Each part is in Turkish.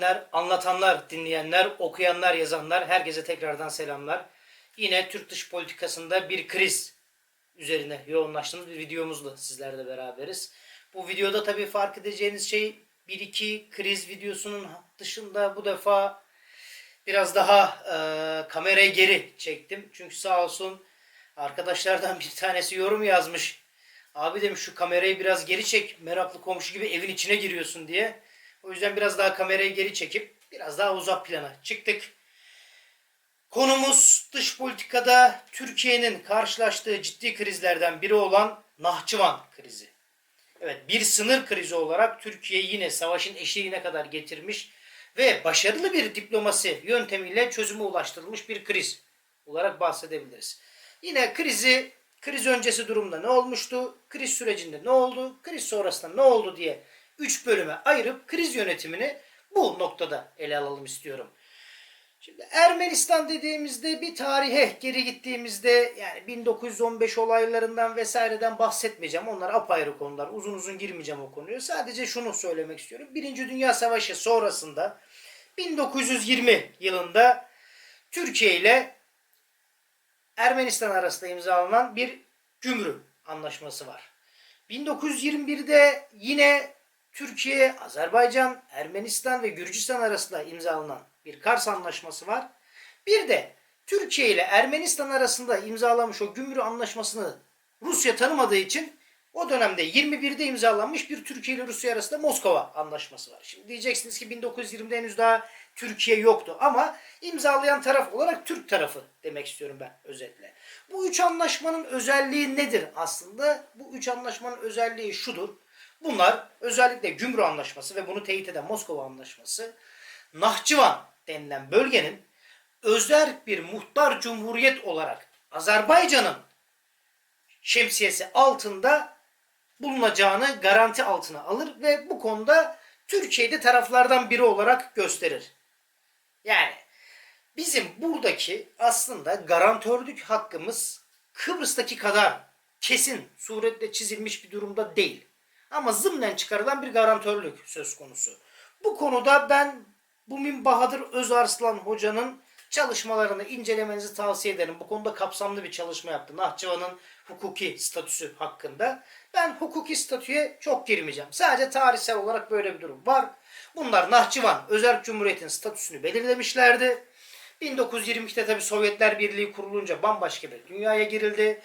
izleyenler, anlatanlar, dinleyenler, okuyanlar, yazanlar herkese tekrardan selamlar. Yine Türk dış politikasında bir kriz üzerine yoğunlaştığımız bir videomuzla sizlerle beraberiz. Bu videoda tabii fark edeceğiniz şey bir iki kriz videosunun dışında bu defa biraz daha e, kamerayı geri çektim. Çünkü sağ olsun arkadaşlardan bir tanesi yorum yazmış. Abi demiş şu kamerayı biraz geri çek. Meraklı komşu gibi evin içine giriyorsun diye. O yüzden biraz daha kamerayı geri çekip biraz daha uzak plana çıktık. Konumuz dış politikada Türkiye'nin karşılaştığı ciddi krizlerden biri olan Nahçıvan krizi. Evet bir sınır krizi olarak Türkiye yine savaşın eşiğine kadar getirmiş ve başarılı bir diplomasi yöntemiyle çözüme ulaştırılmış bir kriz olarak bahsedebiliriz. Yine krizi kriz öncesi durumda ne olmuştu, kriz sürecinde ne oldu, kriz sonrasında ne oldu diye 3 bölüme ayırıp kriz yönetimini bu noktada ele alalım istiyorum. Şimdi Ermenistan dediğimizde bir tarihe geri gittiğimizde yani 1915 olaylarından vesaireden bahsetmeyeceğim. Onlar apayrı konular. Uzun uzun girmeyeceğim o konuya. Sadece şunu söylemek istiyorum. Birinci Dünya Savaşı sonrasında 1920 yılında Türkiye ile Ermenistan arasında imzalanan bir gümrük anlaşması var. 1921'de yine Türkiye, Azerbaycan, Ermenistan ve Gürcistan arasında imzalanan bir Kars Anlaşması var. Bir de Türkiye ile Ermenistan arasında imzalamış o gümrük anlaşmasını Rusya tanımadığı için o dönemde 21'de imzalanmış bir Türkiye ile Rusya arasında Moskova Anlaşması var. Şimdi diyeceksiniz ki 1920'de henüz daha Türkiye yoktu ama imzalayan taraf olarak Türk tarafı demek istiyorum ben özetle. Bu üç anlaşmanın özelliği nedir aslında? Bu üç anlaşmanın özelliği şudur. Bunlar özellikle Gümrük Anlaşması ve bunu teyit eden Moskova Anlaşması Nahçıvan denilen bölgenin özel bir muhtar cumhuriyet olarak Azerbaycan'ın şemsiyesi altında bulunacağını garanti altına alır ve bu konuda Türkiye'de taraflardan biri olarak gösterir. Yani bizim buradaki aslında garantörlük hakkımız Kıbrıs'taki kadar kesin suretle çizilmiş bir durumda değil. Ama zımnen çıkarılan bir garantörlük söz konusu. Bu konuda ben Bumin Bahadır Özarslan hocanın çalışmalarını incelemenizi tavsiye ederim. Bu konuda kapsamlı bir çalışma yaptı. Nahçıvan'ın hukuki statüsü hakkında. Ben hukuki statüye çok girmeyeceğim. Sadece tarihsel olarak böyle bir durum var. Bunlar Nahçıvan Özel Cumhuriyet'in statüsünü belirlemişlerdi. 1922'de tabi Sovyetler Birliği kurulunca bambaşka bir dünyaya girildi.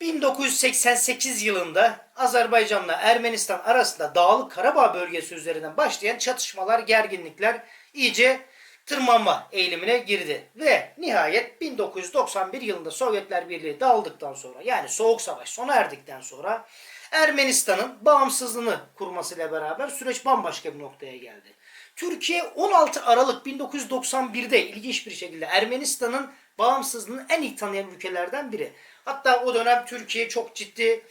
1988 yılında Azerbaycan'la Ermenistan arasında Dağlık Karabağ bölgesi üzerinden başlayan çatışmalar, gerginlikler iyice tırmanma eğilimine girdi. Ve nihayet 1991 yılında Sovyetler Birliği dağıldıktan sonra yani Soğuk Savaş sona erdikten sonra Ermenistan'ın bağımsızlığını kurmasıyla beraber süreç bambaşka bir noktaya geldi. Türkiye 16 Aralık 1991'de ilginç bir şekilde Ermenistan'ın bağımsızlığını en iyi tanıyan ülkelerden biri. Hatta o dönem Türkiye çok ciddi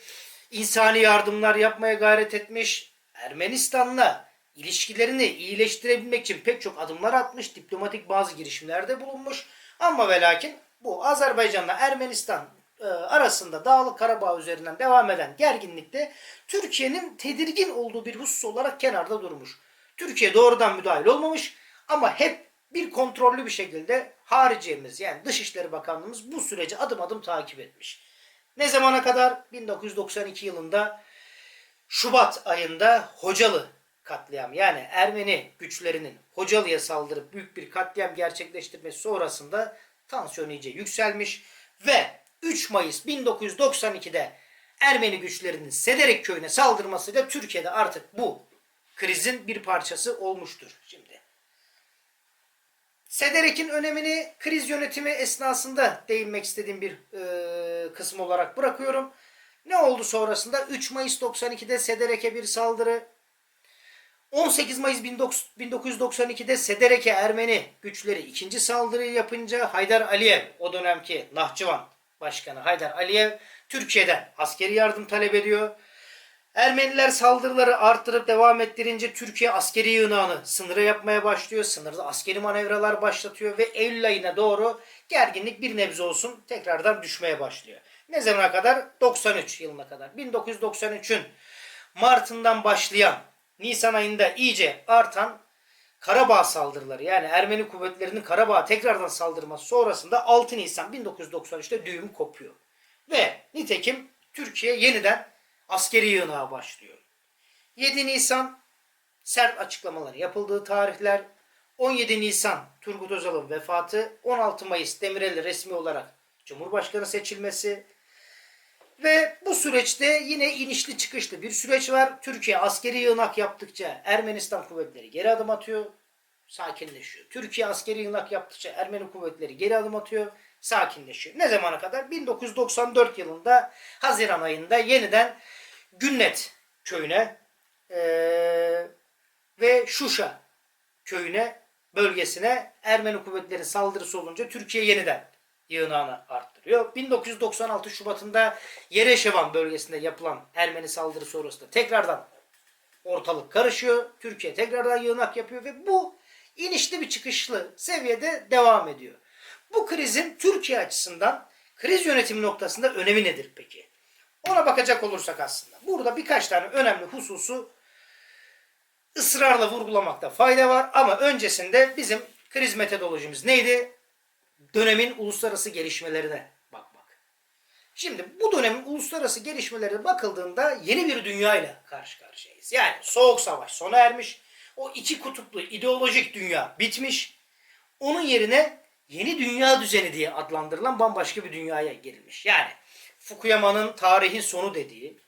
insani yardımlar yapmaya gayret etmiş. Ermenistan'la ilişkilerini iyileştirebilmek için pek çok adımlar atmış. Diplomatik bazı girişimlerde bulunmuş. Ama ve lakin bu Azerbaycan'la Ermenistan e, arasında Dağlık Karabağ üzerinden devam eden gerginlikte Türkiye'nin tedirgin olduğu bir husus olarak kenarda durmuş. Türkiye doğrudan müdahil olmamış ama hep bir kontrollü bir şekilde hariciyemiz yani Dışişleri Bakanlığımız bu süreci adım adım takip etmiş. Ne zamana kadar? 1992 yılında Şubat ayında Hocalı katliam yani Ermeni güçlerinin Hocalı'ya saldırıp büyük bir katliam gerçekleştirmesi sonrasında tansiyon iyice yükselmiş ve 3 Mayıs 1992'de Ermeni güçlerinin Sederek köyüne saldırmasıyla Türkiye'de artık bu krizin bir parçası olmuştur şimdi. Sederek'in önemini kriz yönetimi esnasında değinmek istediğim bir e, kısım olarak bırakıyorum. Ne oldu sonrasında? 3 Mayıs 92'de Sederek'e bir saldırı. 18 Mayıs 1992'de Sederek'e Ermeni güçleri ikinci saldırıyı yapınca Haydar Aliyev o dönemki Nahçıvan Başkanı Haydar Aliyev Türkiye'den askeri yardım talep ediyor. Ermeniler saldırıları arttırıp devam ettirince Türkiye askeri yığınağını sınıra yapmaya başlıyor. Sınırda askeri manevralar başlatıyor ve Eylül ayına doğru gerginlik bir nebze olsun tekrardan düşmeye başlıyor. Ne zamana kadar? 93 yılına kadar. 1993'ün Mart'ından başlayan Nisan ayında iyice artan Karabağ saldırıları yani Ermeni kuvvetlerinin Karabağ'a tekrardan saldırması sonrasında 6 Nisan 1993'te düğüm kopuyor. Ve nitekim Türkiye yeniden askeri yığınağa başlıyor. 7 Nisan sert açıklamalar yapıldığı tarihler 17 Nisan Turgut Özal'ın vefatı, 16 Mayıs Demirel'i resmi olarak Cumhurbaşkanı seçilmesi ve bu süreçte yine inişli çıkışlı bir süreç var. Türkiye askeri yığınak yaptıkça Ermenistan kuvvetleri geri adım atıyor, sakinleşiyor. Türkiye askeri yığınak yaptıkça Ermeni kuvvetleri geri adım atıyor, sakinleşiyor. Ne zamana kadar? 1994 yılında Haziran ayında yeniden Günnet köyüne eee, ve Şuşa köyüne, bölgesine Ermeni kuvvetleri saldırısı olunca Türkiye yeniden yığınağını arttırıyor. 1996 Şubat'ında Yereşevan bölgesinde yapılan Ermeni saldırı sonrasında tekrardan ortalık karışıyor. Türkiye tekrardan yığınak yapıyor ve bu inişli bir çıkışlı seviyede devam ediyor. Bu krizin Türkiye açısından kriz yönetimi noktasında önemi nedir peki? Ona bakacak olursak aslında burada birkaç tane önemli hususu ısrarla vurgulamakta fayda var ama öncesinde bizim kriz metodolojimiz neydi? Dönemin uluslararası gelişmelerine bakmak. Şimdi bu dönemin uluslararası gelişmelerine bakıldığında yeni bir dünyayla karşı karşıyayız. Yani soğuk savaş sona ermiş. O iki kutuplu ideolojik dünya bitmiş. Onun yerine yeni dünya düzeni diye adlandırılan bambaşka bir dünyaya girilmiş. Yani Fukuyama'nın tarihin sonu dediği,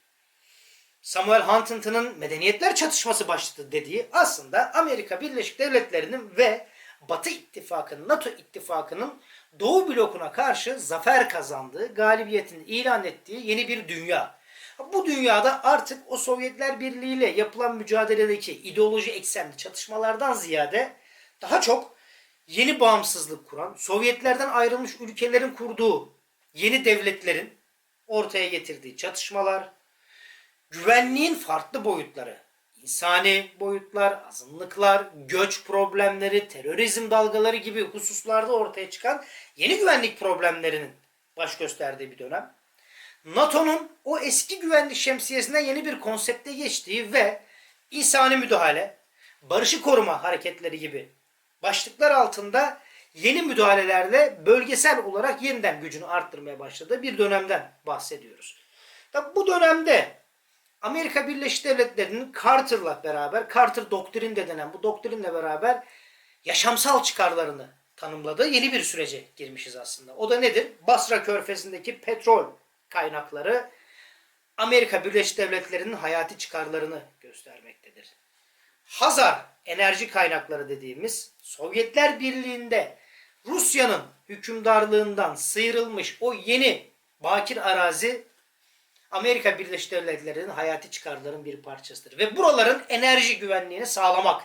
Samuel Huntington'ın medeniyetler çatışması başladı dediği aslında Amerika Birleşik Devletleri'nin ve Batı İttifakı'nın, NATO İttifakı'nın Doğu blokuna karşı zafer kazandığı, galibiyetini ilan ettiği yeni bir dünya. Bu dünyada artık o Sovyetler Birliği ile yapılan mücadeledeki ideoloji eksenli çatışmalardan ziyade daha çok yeni bağımsızlık kuran, Sovyetlerden ayrılmış ülkelerin kurduğu yeni devletlerin ortaya getirdiği çatışmalar, güvenliğin farklı boyutları, insani boyutlar, azınlıklar, göç problemleri, terörizm dalgaları gibi hususlarda ortaya çıkan yeni güvenlik problemlerinin baş gösterdiği bir dönem. NATO'nun o eski güvenlik şemsiyesinden yeni bir konsepte geçtiği ve insani müdahale, barışı koruma hareketleri gibi başlıklar altında yeni müdahalelerle bölgesel olarak yeniden gücünü arttırmaya başladığı bir dönemden bahsediyoruz. Tabi bu dönemde Amerika Birleşik Devletleri'nin Carter'la beraber, Carter doktrin de denen bu doktrinle beraber yaşamsal çıkarlarını tanımladığı yeni bir sürece girmişiz aslında. O da nedir? Basra Körfezi'ndeki petrol kaynakları Amerika Birleşik Devletleri'nin hayati çıkarlarını göstermektedir. Hazar enerji kaynakları dediğimiz Sovyetler Birliği'nde Rusya'nın hükümdarlığından sıyrılmış o yeni bakir arazi Amerika Birleşik Devletleri'nin hayati çıkarlarının bir parçasıdır. Ve buraların enerji güvenliğini sağlamak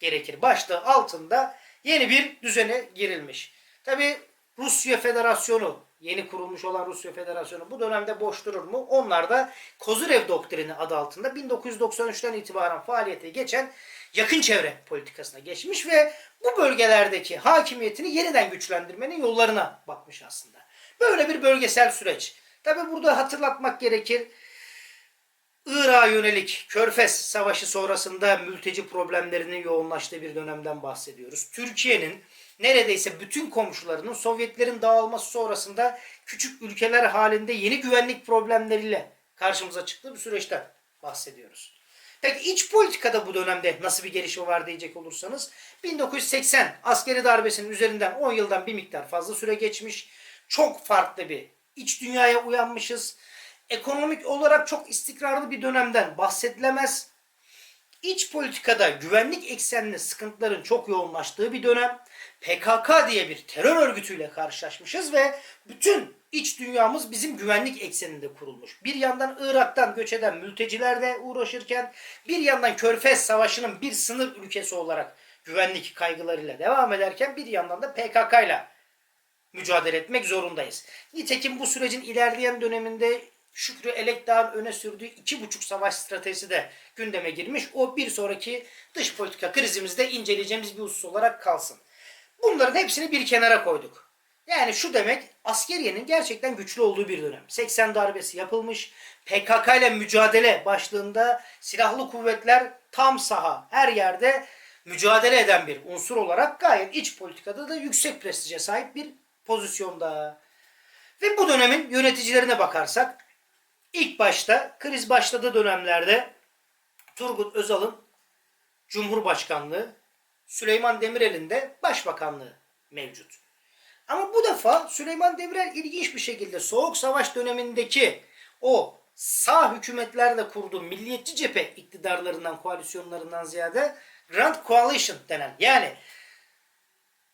gerekir. Başlığı altında yeni bir düzene girilmiş. Tabi Rusya Federasyonu, yeni kurulmuş olan Rusya Federasyonu bu dönemde boş durur mu? Onlar da Kozyrev doktrini adı altında 1993'ten itibaren faaliyete geçen yakın çevre politikasına geçmiş ve bu bölgelerdeki hakimiyetini yeniden güçlendirmenin yollarına bakmış aslında. Böyle bir bölgesel süreç. Tabi burada hatırlatmak gerekir. Irak'a yönelik Körfez Savaşı sonrasında mülteci problemlerinin yoğunlaştığı bir dönemden bahsediyoruz. Türkiye'nin neredeyse bütün komşularının Sovyetlerin dağılması sonrasında küçük ülkeler halinde yeni güvenlik problemleriyle karşımıza çıktığı bir süreçten bahsediyoruz. Peki iç politikada bu dönemde nasıl bir gelişme var diyecek olursanız 1980 askeri darbesinin üzerinden 10 yıldan bir miktar fazla süre geçmiş. Çok farklı bir iç dünyaya uyanmışız. Ekonomik olarak çok istikrarlı bir dönemden bahsedilemez. İç politikada güvenlik eksenli sıkıntıların çok yoğunlaştığı bir dönem. PKK diye bir terör örgütüyle karşılaşmışız ve bütün iç dünyamız bizim güvenlik ekseninde kurulmuş. Bir yandan Irak'tan göç eden mültecilerle uğraşırken bir yandan Körfez Savaşı'nın bir sınır ülkesi olarak güvenlik kaygılarıyla devam ederken bir yandan da PKK ile mücadele etmek zorundayız. Nitekim bu sürecin ilerleyen döneminde Şükrü Elekdağ'ın öne sürdüğü iki buçuk savaş stratejisi de gündeme girmiş. O bir sonraki dış politika krizimizde inceleyeceğimiz bir husus olarak kalsın. Bunların hepsini bir kenara koyduk. Yani şu demek askeriyenin gerçekten güçlü olduğu bir dönem. 80 darbesi yapılmış. PKK ile mücadele başlığında silahlı kuvvetler tam saha her yerde mücadele eden bir unsur olarak gayet iç politikada da yüksek prestije sahip bir pozisyonda. Ve bu dönemin yöneticilerine bakarsak ilk başta kriz başladığı dönemlerde Turgut Özal'ın Cumhurbaşkanlığı, Süleyman Demirel'in de Başbakanlığı mevcut. Ama bu defa Süleyman Demirel ilginç bir şekilde Soğuk Savaş dönemindeki o sağ hükümetlerle kurduğu milliyetçi cephe iktidarlarından, koalisyonlarından ziyade Grand Coalition denen yani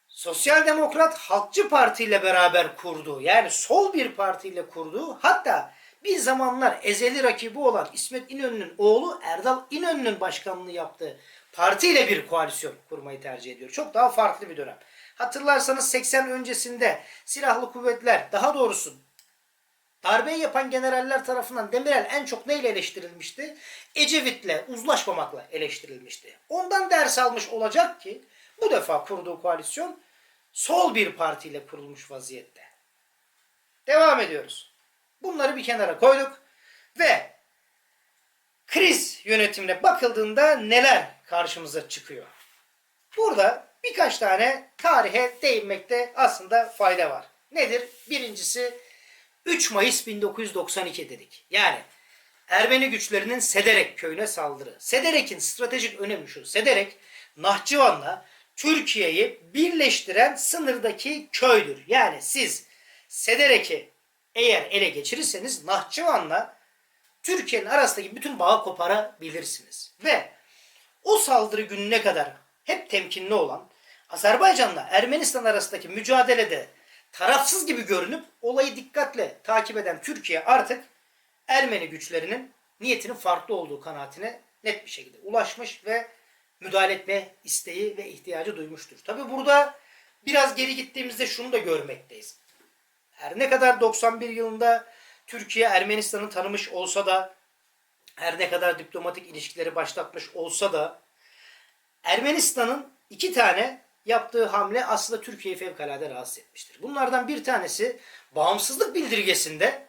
Sosyal Demokrat Halkçı Parti ile beraber kurduğu yani sol bir partiyle kurduğu hatta bir zamanlar ezeli rakibi olan İsmet İnönü'nün oğlu Erdal İnönü'nün başkanlığı yaptığı partiyle bir koalisyon kurmayı tercih ediyor. Çok daha farklı bir dönem. Hatırlarsanız 80 öncesinde silahlı kuvvetler daha doğrusu darbeyi yapan generaller tarafından Demirel en çok neyle eleştirilmişti? Ecevit'le uzlaşmamakla eleştirilmişti. Ondan ders almış olacak ki bu defa kurduğu koalisyon sol bir partiyle kurulmuş vaziyette. Devam ediyoruz. Bunları bir kenara koyduk ve kriz yönetimine bakıldığında neler karşımıza çıkıyor? Burada birkaç tane tarihe değinmekte aslında fayda var. Nedir? Birincisi 3 Mayıs 1992 dedik. Yani Ermeni güçlerinin Sederek köyüne saldırı. Sederek'in stratejik önemi şu. Sederek Nahçıvan'la Türkiye'yi birleştiren sınırdaki köydür. Yani siz Sederek'i eğer ele geçirirseniz Nahçıvan'la Türkiye'nin arasındaki bütün bağı koparabilirsiniz. Ve o saldırı gününe kadar hep temkinli olan Azerbaycan'la Ermenistan arasındaki mücadelede tarafsız gibi görünüp olayı dikkatle takip eden Türkiye artık Ermeni güçlerinin niyetinin farklı olduğu kanaatine net bir şekilde ulaşmış ve müdahale etme isteği ve ihtiyacı duymuştur. Tabi burada biraz geri gittiğimizde şunu da görmekteyiz. Her ne kadar 91 yılında Türkiye Ermenistan'ı tanımış olsa da her ne kadar diplomatik ilişkileri başlatmış olsa da Ermenistan'ın iki tane yaptığı hamle aslında Türkiye'yi fevkalade rahatsız etmiştir. Bunlardan bir tanesi bağımsızlık bildirgesinde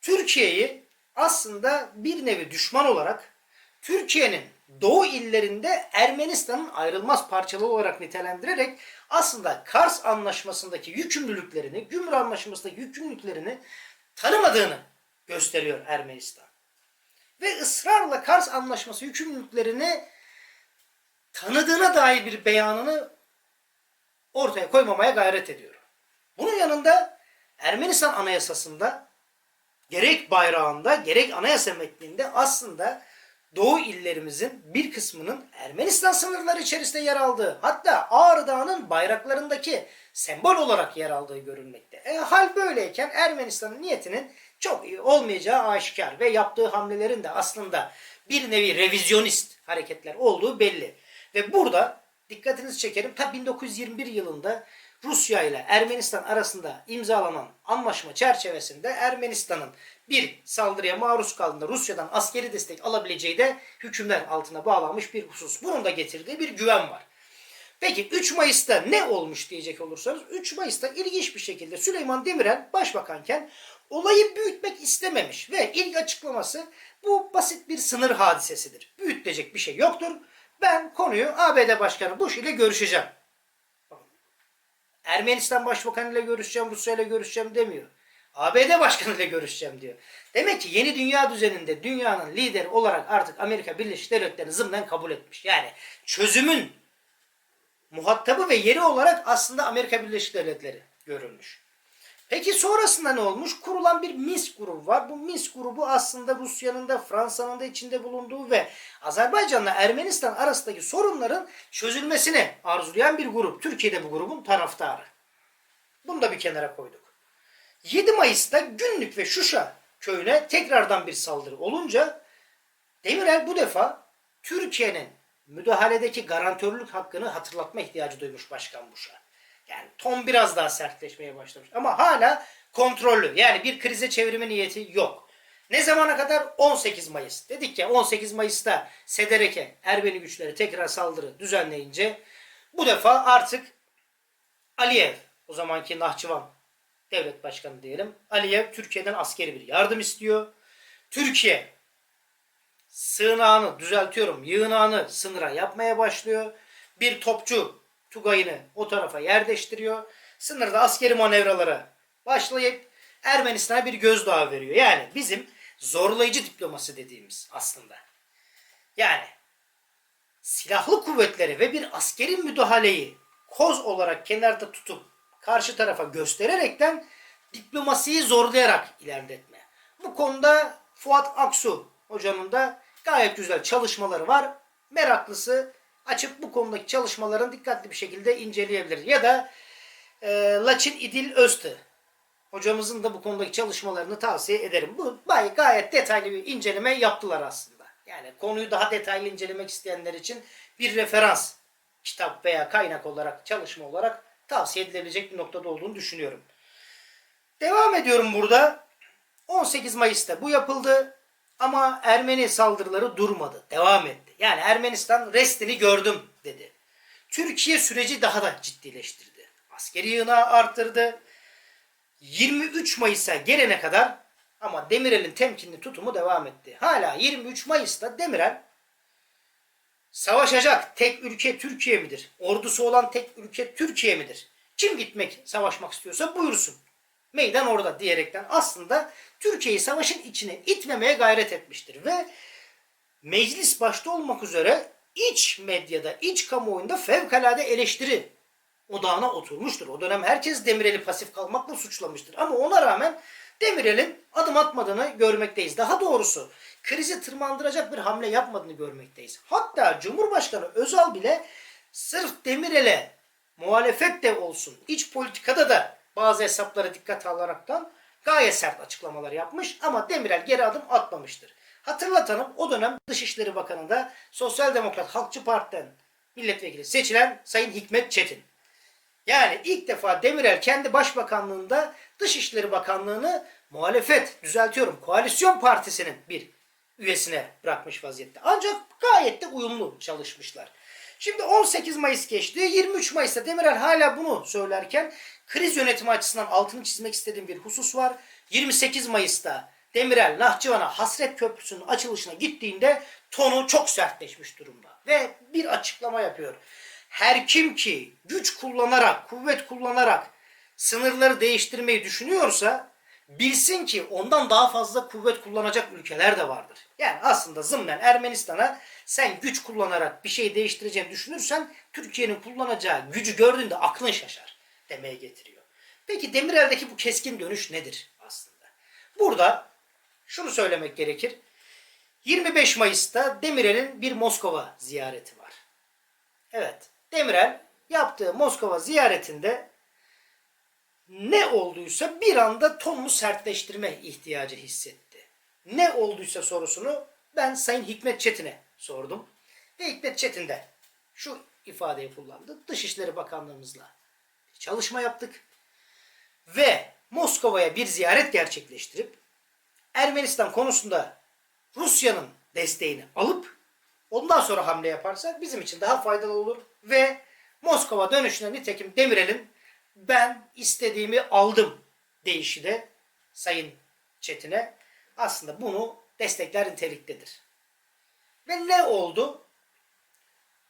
Türkiye'yi aslında bir nevi düşman olarak Türkiye'nin doğu illerinde Ermenistan'ın ayrılmaz parçalı olarak nitelendirerek aslında Kars Anlaşması'ndaki yükümlülüklerini, Gümrük Anlaşması'ndaki yükümlülüklerini tanımadığını gösteriyor Ermenistan. Ve ısrarla Kars Anlaşması yükümlülüklerini tanıdığına dair bir beyanını ortaya koymamaya gayret ediyor. Bunun yanında Ermenistan Anayasası'nda gerek bayrağında gerek anayasa metninde aslında Doğu illerimizin bir kısmının Ermenistan sınırları içerisinde yer aldığı hatta Ağrı Dağı'nın bayraklarındaki sembol olarak yer aldığı görülmekte. E, hal böyleyken Ermenistan'ın niyetinin çok iyi olmayacağı aşikar ve yaptığı hamlelerin de aslında bir nevi revizyonist hareketler olduğu belli. Ve burada dikkatinizi çekerim ta 1921 yılında Rusya ile Ermenistan arasında imzalanan anlaşma çerçevesinde Ermenistan'ın bir saldırıya maruz kaldığında Rusya'dan askeri destek alabileceği de hükümler altına bağlanmış bir husus. Bunun da getirdiği bir güven var. Peki 3 Mayıs'ta ne olmuş diyecek olursanız 3 Mayıs'ta ilginç bir şekilde Süleyman Demirel başbakanken olayı büyütmek istememiş ve ilk açıklaması bu basit bir sınır hadisesidir. Büyütecek bir şey yoktur. Ben konuyu ABD Başkanı Bush ile görüşeceğim. Ermenistan Başbakanı ile görüşeceğim, Rusya ile görüşeceğim demiyor. ABD Başkanı ile görüşeceğim diyor. Demek ki yeni dünya düzeninde dünyanın lideri olarak artık Amerika Birleşik Devletleri'ni zımnen kabul etmiş. Yani çözümün muhatabı ve yeri olarak aslında Amerika Birleşik Devletleri görülmüş. Peki sonrasında ne olmuş? Kurulan bir Minsk grubu var. Bu Minsk grubu aslında Rusya'nın da Fransa'nın da içinde bulunduğu ve Azerbaycan'la Ermenistan arasındaki sorunların çözülmesini arzulayan bir grup. Türkiye'de bu grubun taraftarı. Bunu da bir kenara koyduk. 7 Mayıs'ta Günlük ve Şuşa köyüne tekrardan bir saldırı olunca Demirel bu defa Türkiye'nin müdahaledeki garantörlük hakkını hatırlatma ihtiyacı duymuş Başkan Bush'a. Yani ton biraz daha sertleşmeye başlamış. Ama hala kontrollü. Yani bir krize çevirme niyeti yok. Ne zamana kadar? 18 Mayıs. Dedik ya 18 Mayıs'ta Sedereke Ermeni güçleri tekrar saldırı düzenleyince bu defa artık Aliyev o zamanki Nahçıvan devlet başkanı diyelim. Aliyev Türkiye'den askeri bir yardım istiyor. Türkiye sığınağını düzeltiyorum yığınağını sınıra yapmaya başlıyor. bir topçu Tugay'ını o tarafa yerleştiriyor. Sınırda askeri manevralara başlayıp Ermenistan'a bir gözdağı veriyor. Yani bizim zorlayıcı diplomasi dediğimiz aslında. Yani silahlı kuvvetleri ve bir askeri müdahaleyi koz olarak kenarda tutup karşı tarafa göstererekten diplomasiyi zorlayarak ilerletme. Bu konuda Fuat Aksu hocanın da gayet güzel çalışmaları var. Meraklısı açıp bu konudaki çalışmaların dikkatli bir şekilde inceleyebilir. Ya da e, Laçin İdil Öztü hocamızın da bu konudaki çalışmalarını tavsiye ederim. Bu bay gayet detaylı bir inceleme yaptılar aslında. Yani konuyu daha detaylı incelemek isteyenler için bir referans kitap veya kaynak olarak çalışma olarak tavsiye edilebilecek bir noktada olduğunu düşünüyorum. Devam ediyorum burada. 18 Mayıs'ta bu yapıldı ama Ermeni saldırıları durmadı. Devam etti. Yani Ermenistan restini gördüm dedi. Türkiye süreci daha da ciddileştirdi. Askeri yığınağı arttırdı. 23 Mayıs'a gelene kadar ama Demirel'in temkinli tutumu devam etti. Hala 23 Mayıs'ta Demirel savaşacak tek ülke Türkiye midir? Ordusu olan tek ülke Türkiye midir? Kim gitmek, savaşmak istiyorsa buyursun. Meydan orada diyerekten aslında Türkiye'yi savaşın içine itmemeye gayret etmiştir. Ve meclis başta olmak üzere iç medyada, iç kamuoyunda fevkalade eleştiri odağına oturmuştur. O dönem herkes Demirel'i pasif kalmakla suçlamıştır. Ama ona rağmen Demirel'in adım atmadığını görmekteyiz. Daha doğrusu krizi tırmandıracak bir hamle yapmadığını görmekteyiz. Hatta Cumhurbaşkanı Özal bile sırf Demirel'e muhalefet de olsun, iç politikada da bazı hesaplara dikkat alaraktan gayet sert açıklamalar yapmış ama Demirel geri adım atmamıştır. Hatırlatalım o dönem Dışişleri Bakanı da Sosyal Demokrat Halkçı Parti'den milletvekili seçilen Sayın Hikmet Çetin. Yani ilk defa Demirel kendi başbakanlığında Dışişleri Bakanlığı'nı muhalefet, düzeltiyorum, koalisyon partisinin bir üyesine bırakmış vaziyette. Ancak gayet de uyumlu çalışmışlar. Şimdi 18 Mayıs geçti. 23 Mayıs'ta Demirel hala bunu söylerken kriz yönetimi açısından altını çizmek istediğim bir husus var. 28 Mayıs'ta Demirel Nahçıvan'a Hasret Köprüsü'nün açılışına gittiğinde tonu çok sertleşmiş durumda. Ve bir açıklama yapıyor. Her kim ki güç kullanarak, kuvvet kullanarak sınırları değiştirmeyi düşünüyorsa bilsin ki ondan daha fazla kuvvet kullanacak ülkeler de vardır. Yani aslında zımnen Ermenistan'a sen güç kullanarak bir şey değiştireceğini düşünürsen Türkiye'nin kullanacağı gücü gördüğünde aklın şaşar demeye getiriyor. Peki Demirel'deki bu keskin dönüş nedir aslında? Burada şunu söylemek gerekir. 25 Mayıs'ta Demirel'in bir Moskova ziyareti var. Evet, Demirel yaptığı Moskova ziyaretinde ne olduysa bir anda tonunu sertleştirme ihtiyacı hissetti. Ne olduysa sorusunu ben Sayın Hikmet Çetin'e sordum. Ve Hikmet Çetin de şu ifadeyi kullandı. Dışişleri Bakanlığımızla bir çalışma yaptık. Ve Moskova'ya bir ziyaret gerçekleştirip Ermenistan konusunda Rusya'nın desteğini alıp ondan sonra hamle yaparsak bizim için daha faydalı olur. Ve Moskova dönüşünde nitekim Demirel'in ben istediğimi aldım deyişi de Sayın Çetin'e aslında bunu destekler niteliktedir. Ve ne oldu?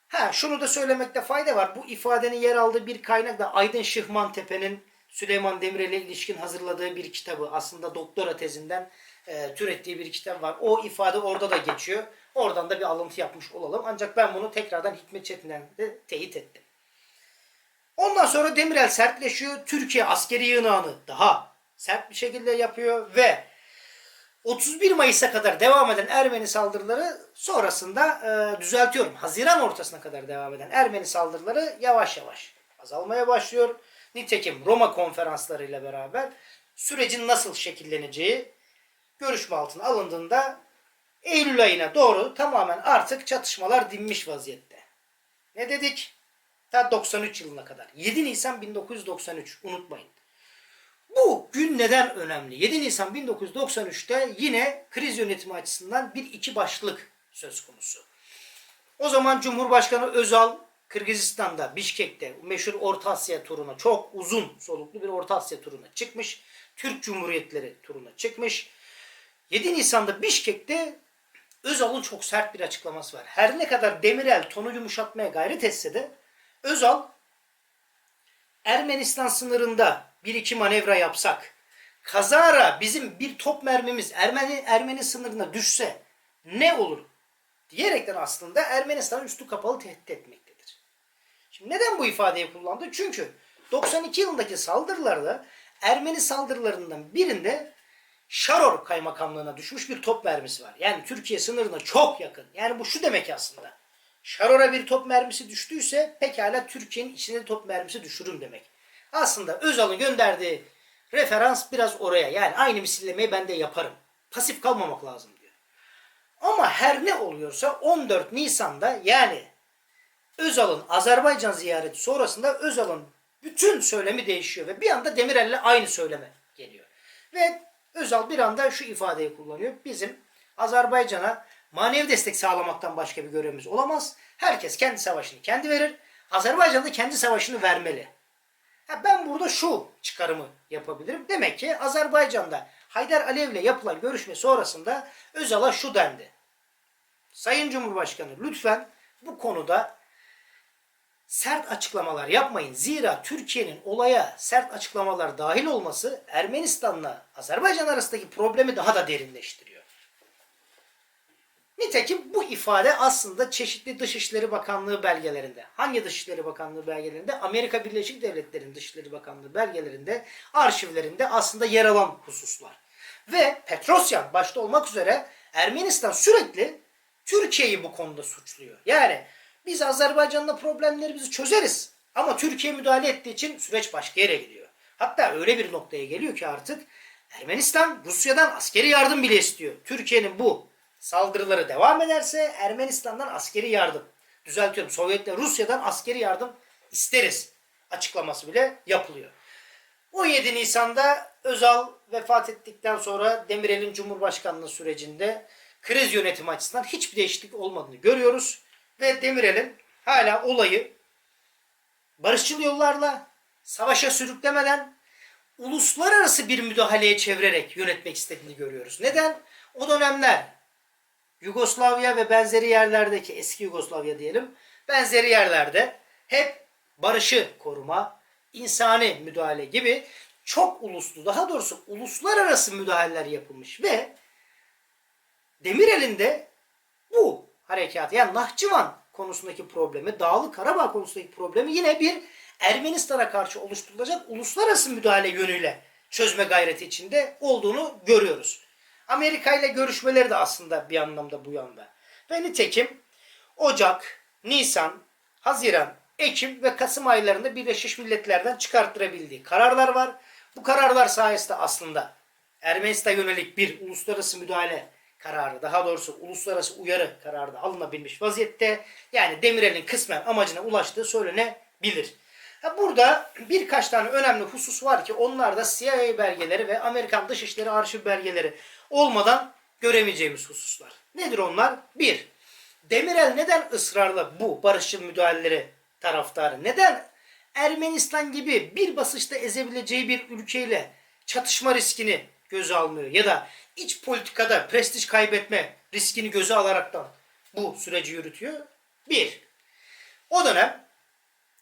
Ha şunu da söylemekte fayda var. Bu ifadenin yer aldığı bir kaynak da Aydın Şıhman Tepe'nin Süleyman Demirel'e ilişkin hazırladığı bir kitabı. Aslında doktora tezinden e, türettiği bir kitap var. O ifade orada da geçiyor. Oradan da bir alıntı yapmış olalım. Ancak ben bunu tekrardan Hikmet Çetin'den de teyit ettim. Ondan sonra Demirel sertleşiyor. Türkiye askeri yığınağını daha sert bir şekilde yapıyor ve 31 Mayıs'a kadar devam eden Ermeni saldırıları sonrasında e, düzeltiyorum. Haziran ortasına kadar devam eden Ermeni saldırıları yavaş yavaş azalmaya başlıyor. Nitekim Roma konferanslarıyla beraber sürecin nasıl şekilleneceği görüşme altına alındığında Eylül ayına doğru tamamen artık çatışmalar dinmiş vaziyette. Ne dedik? Ta 93 yılına kadar. 7 Nisan 1993 unutmayın. Bu gün neden önemli? 7 Nisan 1993'te yine kriz yönetimi açısından bir iki başlık söz konusu. O zaman Cumhurbaşkanı Özal Kırgızistan'da, Bişkek'te meşhur Orta Asya turuna çok uzun soluklu bir Orta Asya turuna çıkmış. Türk Cumhuriyetleri turuna çıkmış. 7 Nisan'da Bişkek'te Özal'ın çok sert bir açıklaması var. Her ne kadar Demirel tonu yumuşatmaya gayret etse de Özal Ermenistan sınırında bir iki manevra yapsak, kazara bizim bir top mermimiz Ermeni Ermeni sınırına düşse ne olur diyerekten aslında Ermenistan'ın üstü kapalı tehdit etmektedir. Şimdi neden bu ifadeyi kullandı? Çünkü 92 yılındaki saldırılarda Ermeni saldırılarından birinde Şaror kaymakamlığına düşmüş bir top mermisi var. Yani Türkiye sınırına çok yakın. Yani bu şu demek aslında. Şaror'a bir top mermisi düştüyse pekala Türkiye'nin içine top mermisi düşürün demek. Aslında Özal'ın gönderdiği referans biraz oraya. Yani aynı misillemeyi ben de yaparım. Pasif kalmamak lazım diyor. Ama her ne oluyorsa 14 Nisan'da yani Özal'ın Azerbaycan ziyareti sonrasında Özal'ın bütün söylemi değişiyor ve bir anda Demirel'le aynı söyleme geliyor. Ve Özal bir anda şu ifadeyi kullanıyor. Bizim Azerbaycan'a manevi destek sağlamaktan başka bir görevimiz olamaz. Herkes kendi savaşını kendi verir. Azerbaycan da kendi savaşını vermeli. Ha, ben burada şu çıkarımı yapabilirim. Demek ki Azerbaycan'da Haydar Aliyev'le yapılan görüşme sonrasında Özal'a şu dendi. Sayın Cumhurbaşkanı lütfen bu konuda sert açıklamalar yapmayın. Zira Türkiye'nin olaya sert açıklamalar dahil olması Ermenistan'la Azerbaycan arasındaki problemi daha da derinleştiriyor. Nitekim bu ifade aslında çeşitli Dışişleri Bakanlığı belgelerinde, hangi Dışişleri Bakanlığı belgelerinde? Amerika Birleşik Devletleri'nin Dışişleri Bakanlığı belgelerinde, arşivlerinde aslında yer alan hususlar. Ve Petrosyan başta olmak üzere Ermenistan sürekli Türkiye'yi bu konuda suçluyor. Yani biz Azerbaycan'la problemlerimizi çözeriz. Ama Türkiye müdahale ettiği için süreç başka yere gidiyor. Hatta öyle bir noktaya geliyor ki artık Ermenistan Rusya'dan askeri yardım bile istiyor. Türkiye'nin bu saldırıları devam ederse Ermenistan'dan askeri yardım. Düzeltiyorum Sovyetler Rusya'dan askeri yardım isteriz açıklaması bile yapılıyor. 17 Nisan'da Özal vefat ettikten sonra Demirel'in Cumhurbaşkanlığı sürecinde kriz yönetimi açısından hiçbir değişiklik olmadığını görüyoruz. Ve Demirel'in hala olayı barışçıl yollarla savaşa sürüklemeden uluslararası bir müdahaleye çevirerek yönetmek istediğini görüyoruz. Neden? O dönemler Yugoslavya ve benzeri yerlerdeki eski Yugoslavya diyelim benzeri yerlerde hep barışı koruma, insani müdahale gibi çok uluslu daha doğrusu uluslararası müdahaleler yapılmış ve Demirel'in de bu harekatı yani Nahçıvan konusundaki problemi, Dağlı Karabağ konusundaki problemi yine bir Ermenistan'a karşı oluşturulacak uluslararası müdahale yönüyle çözme gayreti içinde olduğunu görüyoruz. Amerika ile görüşmeleri de aslında bir anlamda bu yanda. Ve nitekim Ocak, Nisan, Haziran, Ekim ve Kasım aylarında Birleşmiş Milletler'den çıkarttırabildiği kararlar var. Bu kararlar sayesinde aslında Ermenistan'a yönelik bir uluslararası müdahale kararı, daha doğrusu uluslararası uyarı kararı da alınabilmiş vaziyette. Yani Demirel'in kısmen amacına ulaştığı söylenebilir. Burada birkaç tane önemli husus var ki onlar da CIA belgeleri ve Amerikan Dışişleri Arşiv belgeleri olmadan göremeyeceğimiz hususlar. Nedir onlar? Bir, Demirel neden ısrarla bu barışçıl müdahaleleri taraftarı? Neden Ermenistan gibi bir basışta ezebileceği bir ülkeyle çatışma riskini göze almıyor? Ya da iç politikada prestij kaybetme riskini göze alaraktan bu süreci yürütüyor? Bir, o dönem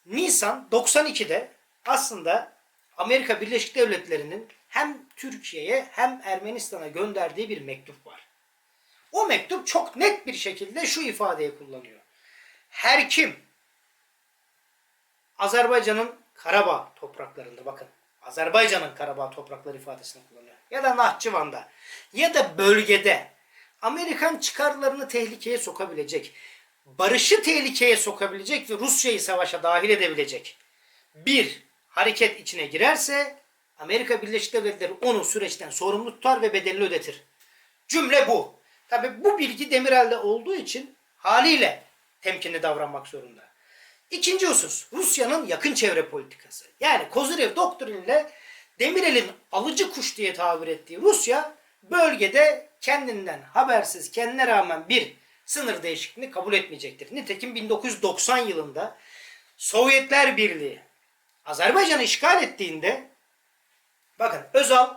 Nisan 92'de aslında Amerika Birleşik Devletleri'nin hem Türkiye'ye hem Ermenistan'a gönderdiği bir mektup var. O mektup çok net bir şekilde şu ifadeyi kullanıyor. Her kim Azerbaycan'ın Karabağ topraklarında bakın Azerbaycan'ın Karabağ toprakları ifadesini kullanıyor. Ya da Nahçıvan'da ya da bölgede Amerikan çıkarlarını tehlikeye sokabilecek, barışı tehlikeye sokabilecek ve Rusya'yı savaşa dahil edebilecek bir hareket içine girerse Amerika Birleşik Devletleri onu süreçten sorumlu tutar ve bedelini ödetir. Cümle bu. Tabi bu bilgi Demirel'de olduğu için haliyle temkinli davranmak zorunda. İkinci husus Rusya'nın yakın çevre politikası. Yani Kozyrev doktriniyle Demirel'in alıcı kuş diye tabir ettiği Rusya bölgede kendinden habersiz kendine rağmen bir sınır değişikliğini kabul etmeyecektir. Nitekim 1990 yılında Sovyetler Birliği Azerbaycan'ı işgal ettiğinde bakın Özal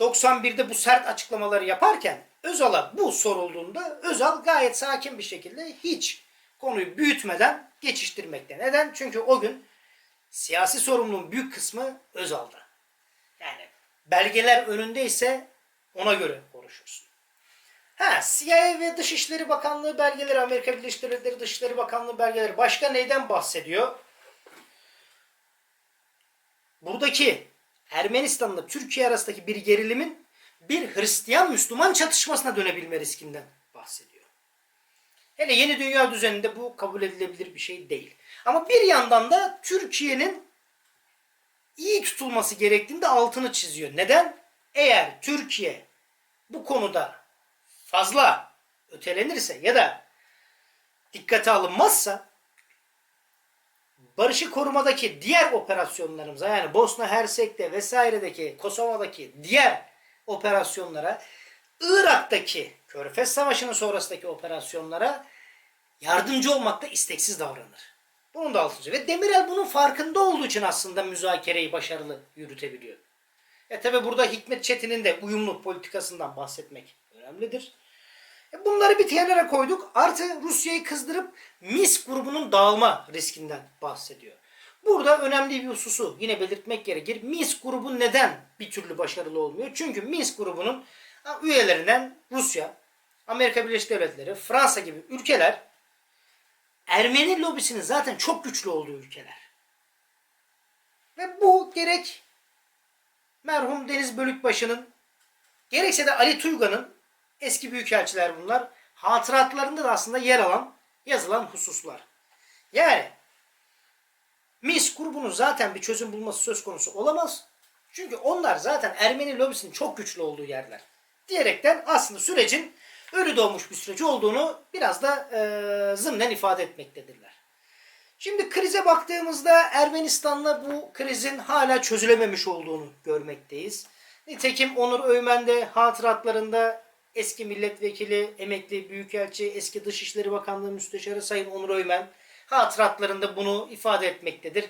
91'de bu sert açıklamaları yaparken Özal'a bu sorulduğunda Özal gayet sakin bir şekilde hiç konuyu büyütmeden geçiştirmekte. Neden? Çünkü o gün siyasi sorumluluğun büyük kısmı Özal'da. Yani belgeler önündeyse ona göre konuşursun. Ha, CIA ve Dışişleri Bakanlığı belgeleri, Amerika Birleşik Devletleri Dışişleri Bakanlığı belgeleri başka neyden bahsediyor? Buradaki Ermenistan'la Türkiye arasındaki bir gerilimin bir Hristiyan-Müslüman çatışmasına dönebilme riskinden bahsediyor. Hele yeni dünya düzeninde bu kabul edilebilir bir şey değil. Ama bir yandan da Türkiye'nin iyi tutulması gerektiğinde altını çiziyor. Neden? Eğer Türkiye bu konuda fazla ötelenirse ya da dikkate alınmazsa barışı korumadaki diğer operasyonlarımıza yani Bosna Hersek'te vesairedeki Kosova'daki diğer operasyonlara Irak'taki Körfez Savaşı'nın sonrasındaki operasyonlara yardımcı olmakta isteksiz davranır. Bunun da altıncı. Ve Demirel bunun farkında olduğu için aslında müzakereyi başarılı yürütebiliyor. E tabi burada Hikmet Çetin'in de uyumlu politikasından bahsetmek önemlidir. E bunları bir kenara koyduk. Artı Rusya'yı kızdırıp MIS grubunun dağılma riskinden bahsediyor. Burada önemli bir hususu yine belirtmek gerekir. MIS grubu neden bir türlü başarılı olmuyor? Çünkü MIS grubunun üyelerinden Rusya, Amerika Birleşik Devletleri, Fransa gibi ülkeler Ermeni lobisinin zaten çok güçlü olduğu ülkeler. Ve bu gerek merhum Deniz Bölükbaşı'nın gerekse de Ali Tuyga'nın eski büyükelçiler bunlar hatıratlarında da aslında yer alan yazılan hususlar. Yani MIS grubunun zaten bir çözüm bulması söz konusu olamaz. Çünkü onlar zaten Ermeni lobisinin çok güçlü olduğu yerler. Diyerekten aslında sürecin ölü doğmuş bir süreci olduğunu biraz da e, zımnen ifade etmektedirler. Şimdi krize baktığımızda Ermenistan'la bu krizin hala çözülememiş olduğunu görmekteyiz. Nitekim Onur Öymen de hatıratlarında eski milletvekili, emekli büyükelçi, eski Dışişleri Bakanlığı Müsteşarı Sayın Onur Öymen hatıratlarında bunu ifade etmektedir.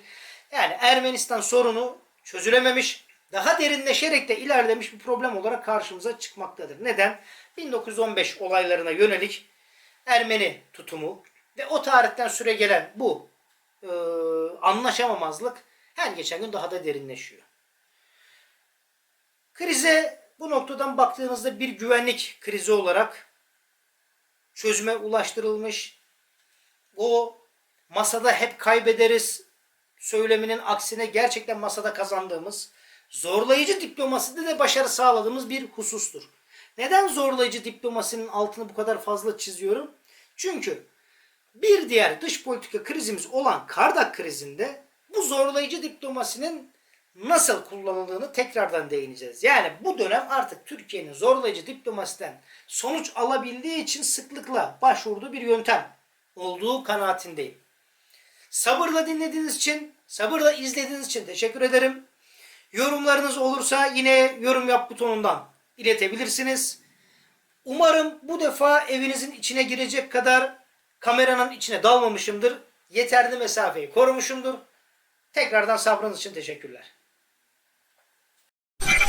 Yani Ermenistan sorunu çözülememiş, daha derinleşerek de ilerlemiş bir problem olarak karşımıza çıkmaktadır. Neden? 1915 olaylarına yönelik Ermeni tutumu ve o tarihten süre gelen bu e, anlaşamamazlık her geçen gün daha da derinleşiyor. Krize bu noktadan baktığınızda bir güvenlik krizi olarak çözüme ulaştırılmış. O masada hep kaybederiz söyleminin aksine gerçekten masada kazandığımız, zorlayıcı diplomaside de başarı sağladığımız bir husustur. Neden zorlayıcı diplomasinin altını bu kadar fazla çiziyorum? Çünkü bir diğer dış politika krizimiz olan Kardak krizinde bu zorlayıcı diplomasinin nasıl kullanıldığını tekrardan değineceğiz. Yani bu dönem artık Türkiye'nin zorlayıcı diplomasiden sonuç alabildiği için sıklıkla başvurduğu bir yöntem olduğu kanaatindeyim. Sabırla dinlediğiniz için, sabırla izlediğiniz için teşekkür ederim. Yorumlarınız olursa yine yorum yap butonundan iletebilirsiniz. Umarım bu defa evinizin içine girecek kadar kameranın içine dalmamışımdır. Yeterli mesafeyi korumuşumdur. Tekrardan sabrınız için teşekkürler.